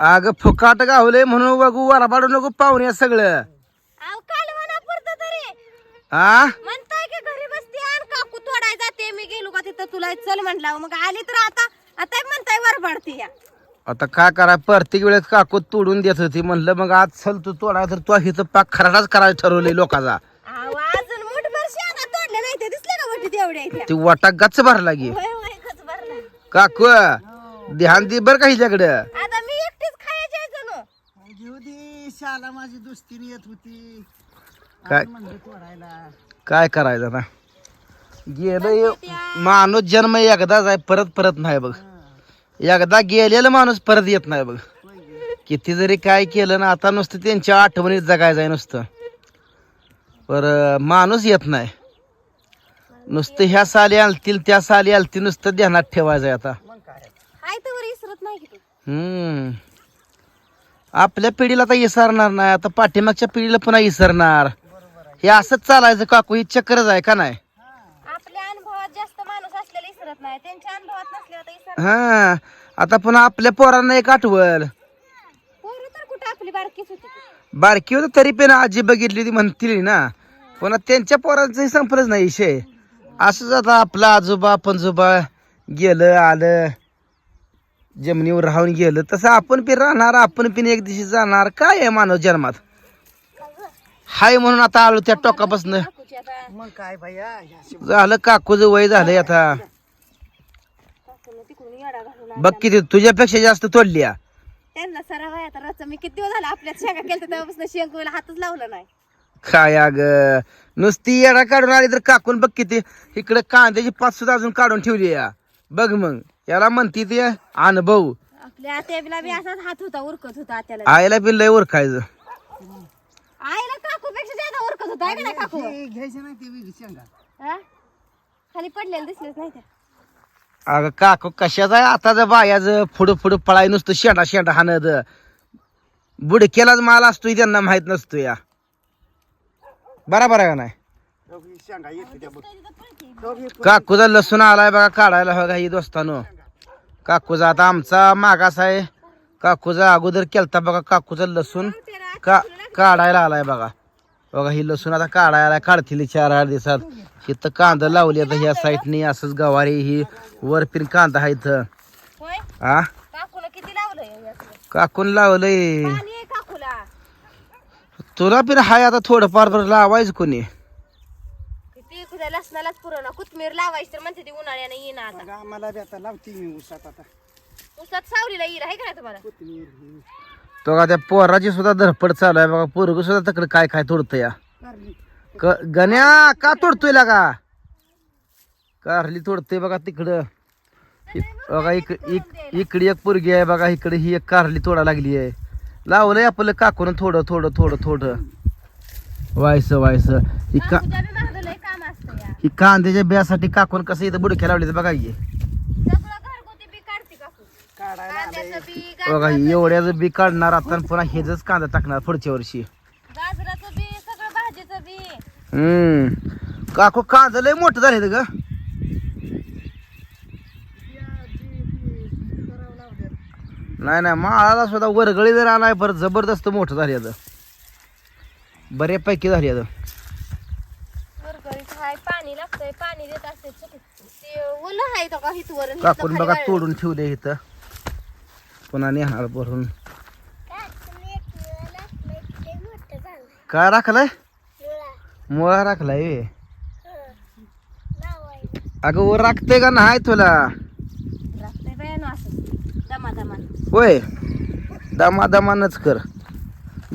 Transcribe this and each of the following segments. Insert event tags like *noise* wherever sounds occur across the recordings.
अगं फुकाट गावलंय म्हणून बघू वारा पाडू नको पाहुणे सगळं. अहो म्हणा पुरतं तरी. हा म्हणताय की घरी बसते आणि काकू तोडाय जाते. मी गेलो का तिथं? तुला चल म्हटलं. मग आली तर आता आता म्हणताय वर पडते या. आता काय करा प्रत्येक वेळेस काकू तोडून देत होती. म्हणलं मग आज चल तू तोडा तर तू हिथं पाक खराडाच करायला ठरवलंय लोकांचा. अहो अजून मुठभर शेंगा तोडले नाही ते दिसले का वाटत तेवढ्या इथे ती वाटा गच्च भरला गे होय होय खच भरला. काकू ध्यान दे बर का हिच्याकडं आता मी एकटीच खायचे जणू घेऊ दे शाला माझी दुस्तीने येत होती. काय? तोडायला काय करायचं ना गेलं माणूस जन्म एकदाच आहे परत परत नाही बघ. एकदा गेलेलं माणूस परत येत नाही बघ. किती जरी काय केलं ना आता नुसतं त्यांच्या आठवणीत जगायचं आहे नुसतं. पर माणूस येत नाही. नुसतं ह्या साली आलतील त्या साली आलती नुसतं ध्यानात ठेवायचं आहे आता. मग काय? हाय तर विसरत नाही की तू. हम्म. आपल्या पिढीला आता इसरणार नाही. आता पाठीमागच्या पिढीला पुन्हा इसरणार. हे असंच चालायचं काकू. ही चक्करच आहे का नाही? आपल्या अनुभवात जास्त माणूस असलेला इसरत नाही. त्यांच्या अनुभवात नसले तर इसर हा. आता पुन्हा आपल्या पोरांना एक आठवल. पोरं तर कुठं आपली बारकीच होती ती. बारकी होतं तरी पण आजी बघितली ती म्हणतील ना. पुन्हा त्यांच्या पोरांचं संपलंच नाही विषय. असंच आता आपला आजोबा पणजोबा गेलं आलं. जमिनीवर राहून गेलं तसं आपण पण राहणार आपण पण एक दिवशी जाणार. काय आहे मानव जन्मात? हाय म्हणून आता आलो त्या टोकापासून. मग काय भैया? झालं काकूचं वय झालंय आता. काकून तिकडून येडा घालून बघ किती तुझ्यापेक्षा जास्त तोडली. त्यांना सराव आहे आता रचा मी किती दिवस झाला आपल्या शेंगा केलं तेव्हापासून शेंगोला हातच लावला नाही. काय अग? नुसती येडा काढून आली तर काकून बघ किती. इकडे कांद्याची पाच सुद्धा अजून काढून ठेवली या. बघ मग. याला म्हणती ते अनुभव. आपल्या आत्याला बी असाच हात होता उरकत होता आत्याला आईला बी लय ओळखायचं आईला काकू पेक्षा जादा उरकत होता आहे का नाही काकू? घ्यायचं नाही ते वेगळी शेंगा. हा? खाली पडलेलं दिसलेच नाही त्या. अगं काकू कशाच आहे? आता जर बायाचं पुढं पुढं पळाय नुसतं शेंडा शेंडा हाणत. बुडकेलाच माल असतोय त्यांना माहीत नसतो या बरोबर आहे का नाही? दोघी शेंगा येते त्या बघ. दोघी काकूचा लसूण आलाय बघा काढायला बघा ही दोस्तानो? काकूचा आता आमचा मागास आहे. काकूचा अगोदर केलता बघा काकूचा लसूण. का काढायला आलाय बघा. बघा ही लसूण आता काढायला आलाय. काढतील चार आठ दिवसात. इथं कांदा लावली आता ह्या साईडनी. असंच गवारी ही वर पिन कांदा आहे इथं. हा? काकून लावलंय. पाणी आहे तुला पिन हाय आता थोडंफार लावायचं कोणी. खुद्या लसणालाच पुरवणार कोथमीर लावायची तर म्हणते ती उन्हाळ्याने आता. आम्हाला बी आता लावते मी उसात आता. उसात सावलीला येईल आहे का नाही तुम्हाला? कोथिंबीर. तो का त्या पोराची सुद्धा धरपड चालू आहे बघा पोरग सुद्धा तकडे काय काय तोडतं या. कारली. क- गण्या का तोडतोय लागा? कारली तोडतोय बघा तिकडं. बघा इक इक- इकडे एक पोरगी आहे बघा इकडे ही एक कारली तोडा लागली आहे. लावलंय आपलं काकून थोडं थोडं थोडं थोडं. व्हायचं व्हायचं ही का बी असतं या. ही कांद्याच्या बियासाठी काकून कसं इथं बुडक्या लावली बघा ही सगळं घरगुती बी काढते काकू. काढायला कांद्याचं बी बघा एवढ्याचं बी काढणार आता आणि पुन्हा हेच कांदा टाकणार पुढच्या वर्षी. गाजराचं बी सगळं भाजीचं बी. हम्म. काकू कांदा लय मोठं झाले ग. नाही नाही माळाला सुद्धा वरगळी जर आलाय परत जबरदस्त मोठं झाली आता बऱ्यापैकी झाली आता पाणी लागतंय पाणी देत असते ते ओलं आहे तो का हितवर काकून बघा तोडून ठेवले इथं. पुन्हा नेणार भरून. काय राखलाय? मुळा राखलाय. अगं वर राखते का नाही तुला? होय. दमा दमानच कर.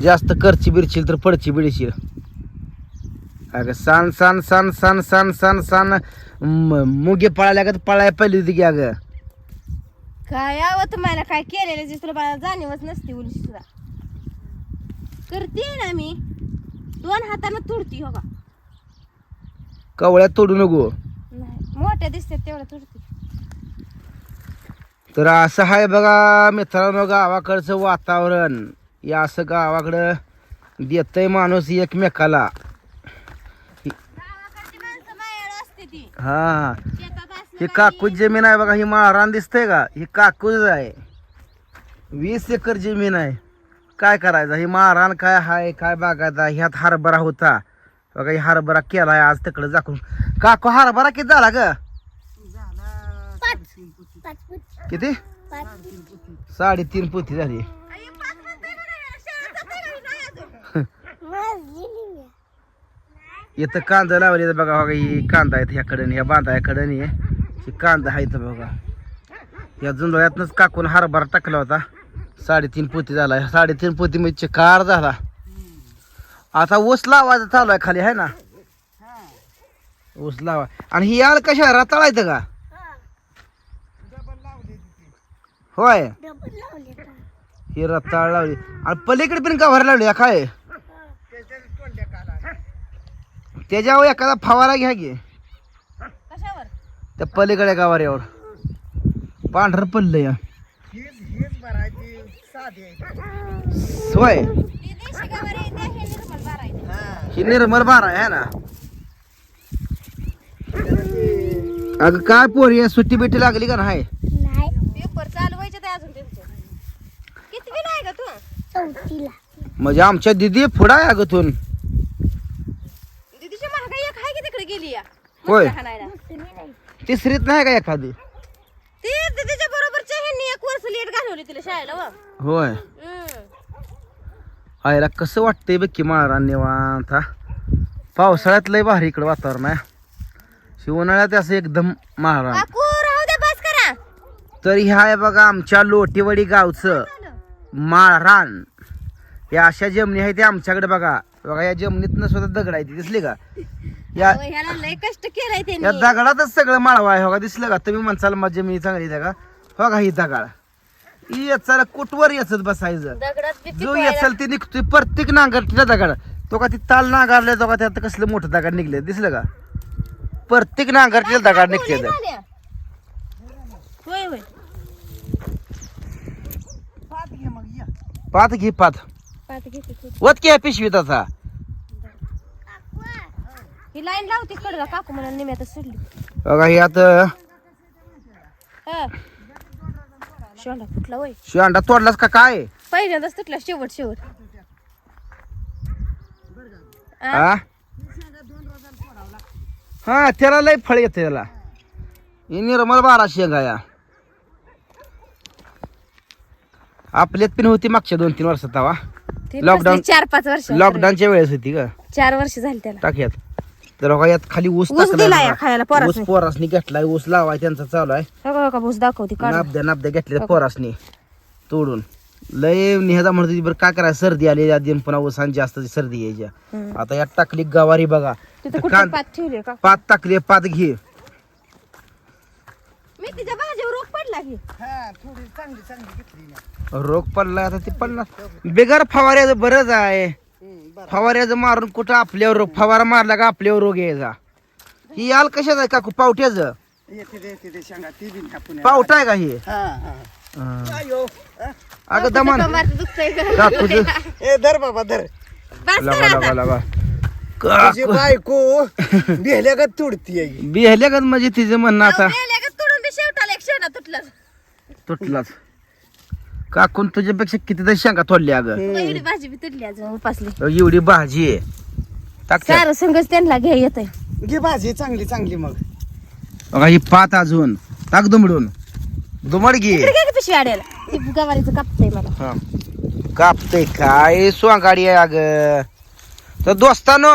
जास्त करची बिरशील तर पडची बिडशील अगं सान सान सान सान सान सान सान. मुगे पळाल्या का पळाय पहिली होती की अगं? काय यावं तुम्हाला? काय केलेलं जे तुला मला जाणीवच नसते उलशी सुद्धा. करते ना मी. दोन हातानं तुडती हो का कवळ्यात तोडू नको. नाही मोठ्या दिसतात तेवढं तुडती. तर असं आहे बघा मित्रांनो गावाकडचं वातावरण. या असं गावाकडं देतय माणूस एकमेकाला गावाकडची माणसं मायाळू असते ती हा. ही काकूच जमीन आहे बघा ही माळरान दिसतंय का? ही काकूच आहे. वीस एकर जमीन आहे. काय करायचं? हे मारान काय हाय काय बागायचा ह्यात हरभरा होता. बघा हे हरभरा केलाय आज तिकडे जाकून. काकू हरभरा किती झाला ग? किती? साडेतीन पोती झाली आई, पाच म्हणताय का नाही? शाळेत जाताय का नाही अजून? इथं कांदा लावले बघा बघा ही कांदा आहेत ह्याकडे ह्या बांधायाकडे ही कांदा आहे इथं बघा. या जुंदळ्यातनंच काकून हरभरा टाकला होता. साडेतीन पोती झाला. साडेतीन पोती म्हणजे कार झाला. आता ऊस लावायचा चालू आहे खाली आहे ना? ऊस लावा. आणि ही याल कशा रताळ आहेत का? होय. ही रताळ लावली. आणि पलीकडे पण गव्हार लावली काय? त्याच्यावर एखादा फवारा घ्या की. कशावर? त्या पलीकडे गावाऱ्यावर पांढर पडलं या हीच हीच भरायची साधी आहे. सोय ती देशी आहे, हे निर्मल बारा आहे. हा. ही निर्मल बारा आहे ना? अगं काय पोरी सुट्टी बिट्टी लागली का नाही? पेपर चालू व्हायचे ते अजून त्यांचे. किती वेळ आहे का तू? म्हणजे आमच्या दिदी पुढं आहे अगतून मला काही एक आहे की तिकडे गेली या होय. हाणायला. तिसरीत नाही का एखादी ती दीदीच्या बरोबरच्या ह्यांनी एक वर्ष लेट घालवली तिला शाळेला व. होय. आयला कसं वाटतंय बघ की मारा निवांत हा. पावसाळ्यात लय भारी इकडं वातावरण आहे शिवनाळ्यात असं एकदम मारा काकू राहू दे बस करा तर ह्या आहे बघा आमच्या लोटेवाडी गावचं माळरान या अशा जमनी आहे ते आमच्याकडे बघा बघा या जमनीतनं सुद्धा दगड आहे ती दिसली का या अहो, ह्याला लय कष्ट केलंय या त्यांनी दगडातच सगळं माळवा आहे हो का? दिसलं का? तुम्ही म्हणसाल माझी जमीन चांगली आहे का हो का ही दगड? याचा कुठवर याचत बसायचं? दगडात बी जो पिकवायला- याचाल ते निघतोय प्रत्येक नांगरटीला दगड. तो का ती ताल नांगरले तो का त्यात कसलं मोठं दगड निघले दिसलं का? प्रत्येक नांगरटीला दगड निघते लय झाल्या. होय होय. पाठ घे मग या. पात घे पात. घेते थोडी. वत की पिशवी तसा ही लाईन लावते कडला काकू म्हणा निम्यात सोडली. बघा ही आता हा. शेंडा फुटला होय. शेंडा तोडलास का काय? पहिल्यांदाच तुटला शेवट शेवट? हा हा त्याला लय फळ येते त्याला ही निर्मल बारा शेंगा या. आपल्यात पण होती मागच्या दोन तीन वर्षात तवा. ती लॉकडाऊन- बसली चार पाच वर्ष लॉकडाऊनच्या वेळेस होती का चार वर्ष झाली त्याला. टाक्यात तर बघा यात खाली ऊस ऊस टाकलाय दिलाय बघा. खायला पोरासनी. ऊस पोरासनी घेतलाय ऊस लावाय त्यांचा चालू आहे. हो हो का भूस दाखवते काढ. नाबद्या नाबद्या घेतल्या पोरासनी. तोडून. लय निहदा म्हणत होती बरं काय करायचं? सर्दी आली या दिन पुन्हा ऊसान जास्त सर्दी यायच्या हम्म. आता यात टाकली गवारी बघा. तिथं तर कुठं कांद- पात ठेवली का? पात टाकली पात घे. मी तिच्या भाजीवर रोग पडला की. हा थोडी चांगली चांगली घेतली ना. रोग पडलाय आता ते पडणार बेगर फवाऱ्याचं बरंच आहे. बरं फवाऱ्याचं मारून कुठं आपल्यावर रोग फवारा मारला का आपल्यावर रोग यायचा? ही याल कशाच आहे काकू? पावट्याचं? पावटा आहे का ही? हा हा. हा. हा. अगं दमान? काकूचं ए धर बाबा धर. लगा लगा लगा. तुझी बायको *laughs* बेहल्यागत तुडती आहे बिहल्या का म्हणजे तिचं म्हणणं आता. तुटलाच. काकून तुझ्यापेक्षा किती तरी शेंगा तोडली अगं. एवढी भाजी बी तुटली अजून उपासली. एवढी भाजी आहे. टाक त्यात. सारं संगच त्यांना घ्या येत घे भाजी चांगली चांगली मग. बघा ही पात अजून. टाक दुमडून. दुमड घे. पिशवी आड्याला. ती गवारीचं कापतंय मला. हा. कापतय काय? सोंगाडी आहे अग. तर दोस्तानो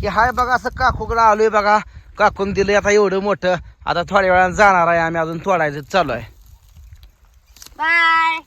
की हाय बघा असं काकूकडं आलोय बघा. काकून दिलंय आता एवढं मोठं. आता थोड्या वेळानं जाणार आहे आम्ही अजून तोडायचं चालू आहे. बाय.